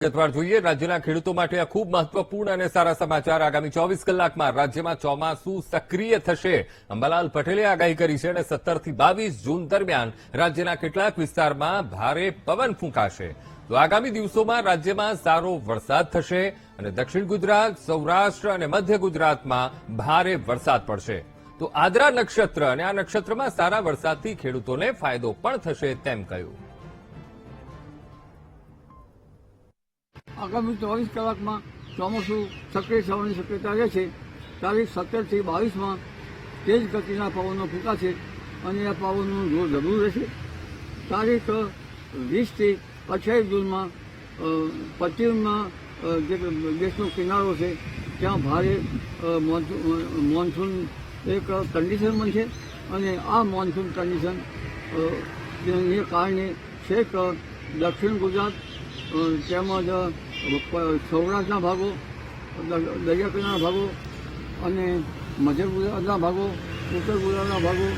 વિગતવાર જોઈએ, રાજ્યના ખેડૂતો માટે આ ખૂબ મહત્વપૂર્ણ અને સારા સમાચાર આગામી ચોવીસ કલાકમાં રાજ્યમાં ચોમાસુ સક્રિય થશે. અંબાલાલ પટેલે આગાહી કરી છે અને સત્તરથી બાવીસ જૂન દરમિયાન રાજ્યના કેટલાક વિસ્તારમાં ભારે પવન ફૂંકાશે. તો આગામી દિવસોમાં રાજ્યમાં સારો વરસાદ થશે અને દક્ષિણ ગુજરાત, સૌરાષ્ટ્ર અને મધ્ય ગુજરાતમાં ભારે વરસાદ પડશે. તો આદરા નક્ષત્ર અને આ નક્ષત્રમાં સારા વરસાદથી ખેડૂતોને ફાયદો પણ થશે તેમ કહ્યું. આગામી ચોવીસ કલાકમાં ચોમાસું સક્રિય થવાની શક્યતા રહે છે. તારીખ સત્તરથી બાવીસમાં તેજ ગતિના પવનો ફૂંકાશે અને આ પવનનું જોર જરૂર રહેશે. તારીખ વીસથી અઠ્યાવીસ જૂનમાં પશ્ચિમમાં જે દેશનો કિનારો છે, ત્યાં ભારે મોન્સૂન એક કન્ડિશન બનશે અને આ મોન્સૂન કન્ડિશન કારણે છેક દક્ષિણ ગુજરાત તેમજ સૌરાષ્ટ્રના ભાગો દ- દરિયા કિનારાના ભાગો અને મધ્ય ગુજરાતના ભાગો ઉત્તર ગુજરાતના ભાગો,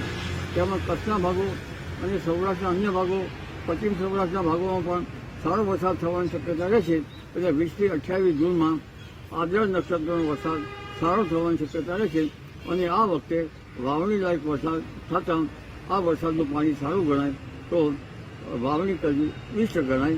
તેમજ કચ્છના ભાગો અને સૌરાષ્ટ્રના અન્ય ભાગો, પશ્ચિમ સૌરાષ્ટ્રના ભાગોમાં પણ સારો વરસાદ થવાની શક્યતા રહેશે એટલે વીસથી અઠ્યાવીસ જૂનમાં આદ્ર નક્ષત્રનો વરસાદ સારો થવાની શક્યતા રહેશે અને આ વખતે વાવણી લાયક વરસાદ થતાં આ વરસાદનું પાણી સારું ગણાય તો વાવણી કરવી ઈષ્ટ ગણાય.